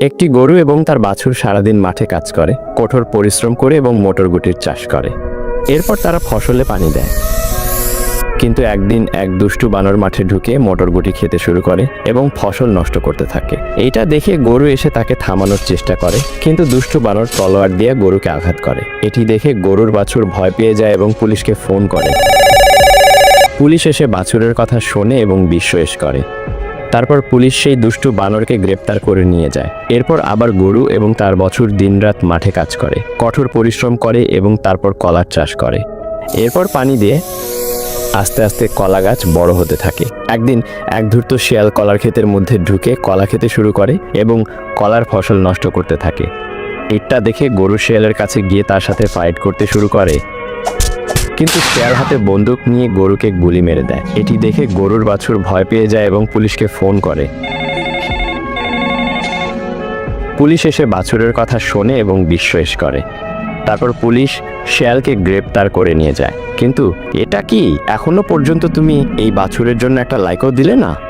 একটি গরু এবং তার বাছুর সারাদিন মাঠে কাজ করে, কঠোর পরিশ্রম করে এবং মোটরগুটির চাষ করে। এরপর তারা ফসলে পানি দেয়। কিন্তু একদিন এক দুষ্টু বানর মাঠে ঢুকে মোটরগুটি খেতে শুরু করে এবং ফসল নষ্ট করতে থাকে। এইটা দেখে গরু এসে তাকে থামানোর চেষ্টা করে, কিন্তু দুষ্টু বানর তলোয়ার দিয়ে গরুকে আঘাত করে। এটি দেখে গরুর বাছুর ভয় পেয়ে যায় এবং পুলিশকে ফোন করে। পুলিশ এসে বাছুরের কথা শোনে এবং বিশ্বাস করে। তারপর পুলিশ সেই দুষ্টু বানরকে গ্রেপ্তার করে নিয়ে যায়। এরপর আবার গরু এবং তার বছর দিনরাত মাঠে কাজ করে, কঠোর পরিশ্রম করে এবং তারপর কলার চাষ করে। এরপর পানি দিয়ে আস্তে আস্তে কলা গাছ বড় হতে থাকে। একদিন এক ধূর্ত শিয়াল কলার ক্ষেতের মধ্যে ঢুকে কলা খেতে শুরু করে এবং কলার ফসল নষ্ট করতে থাকে। এটা দেখে গরু শিয়ালের কাছে গিয়ে তার সাথে ফাইট করতে শুরু করে। কিন্তু শেয়ার হাতে বন্দুক নিয়ে গরুকে গুলি মেরে দেয়। এটি দেখে গরুর বাছুর ভয় পেয়ে যায় এবং পুলিশকে ফোন করে। পুলিশ এসে বাছুরের কথা শোনে এবং বিশ্বাস করে। তারপর পুলিশ শেয়ালকে গ্রেপ্তার করে নিয়ে যায়। কিন্তু এটা কি? এখনও পর্যন্ত তুমি এই বাছুরের জন্য একটা লাইকও দিলে না?